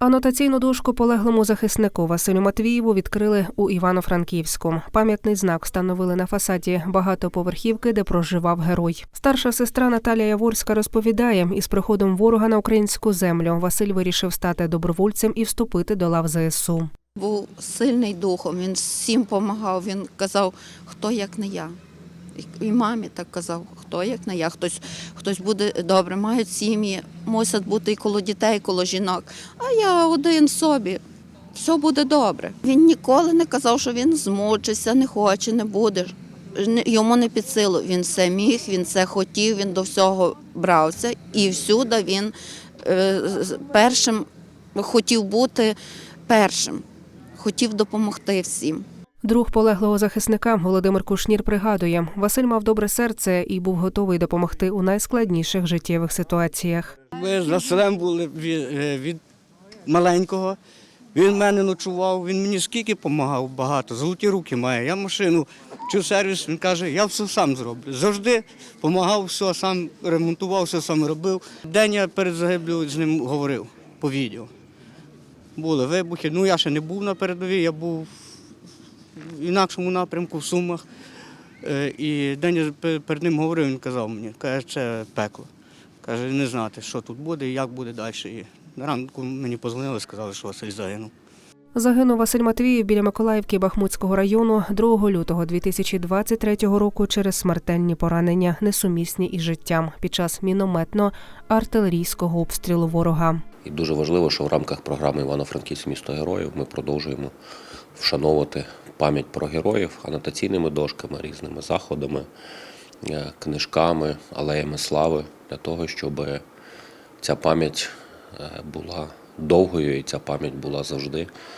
Анотаційну дошку полеглому захиснику Василю Матвієву відкрили у Івано-Франківську. Пам'ятний знак встановили на фасаді багатоповерхівки, де проживав герой. Старша сестра Наталія Яворська розповідає, із приходом ворога на українську землю Василь вирішив стати добровольцем і вступити до лав ЗСУ. Був сильний духом, він всім допомагав. Він казав, хто як не я. І- мамі так казав, хто як не я, хтось, хтось буде добре, мають сім'ї, мусять бути і коло дітей, і коло жінок. А я один собі. Все буде добре. Він ніколи не казав, що він змучиться, не хоче, не буде. Йому не під силу. Він все міг, він все хотів, він до всього брався. І всюди він е, першим хотів бути першим, хотів допомогти всім. Друг полеглого захисника Володимир Кушнір пригадує, Василь мав добре серце і був готовий допомогти у найскладніших життєвих ситуаціях. Ми з Василем були від, е, від маленького. Він мене ночував, він мені скільки допомагав багато, золоті руки має. Я машину чи сервіс, він каже, я все сам зроблю. Завжди допомагав, все сам ремонтував, все сам робив. День я перед загиблю з ним говорив по відео. Були вибухи. Ну я ще не був на передовій, я був в інакшому напрямку, в Сумах. Е, І день я перед ним говорив, він казав мені, каже, це пекло. Каже, не знати, що тут буде і як буде далі. І ранку мені позвонили, сказали, що Василь загинув. Загинув Василь Матвіїв біля Миколаївки Бахмутського району 2 лютого 2023 року через смертельні поранення, несумісні із життям під час мінометно-артилерійського обстрілу ворога. І дуже важливо, що в рамках програми Івано-Франківськ місто героїв ми продовжуємо вшановувати пам'ять про героїв анотаційними дошками, різними заходами, е, книжками, алеями слави для того, щоб ця пам'ять е, була довгою і ця пам'ять була завжди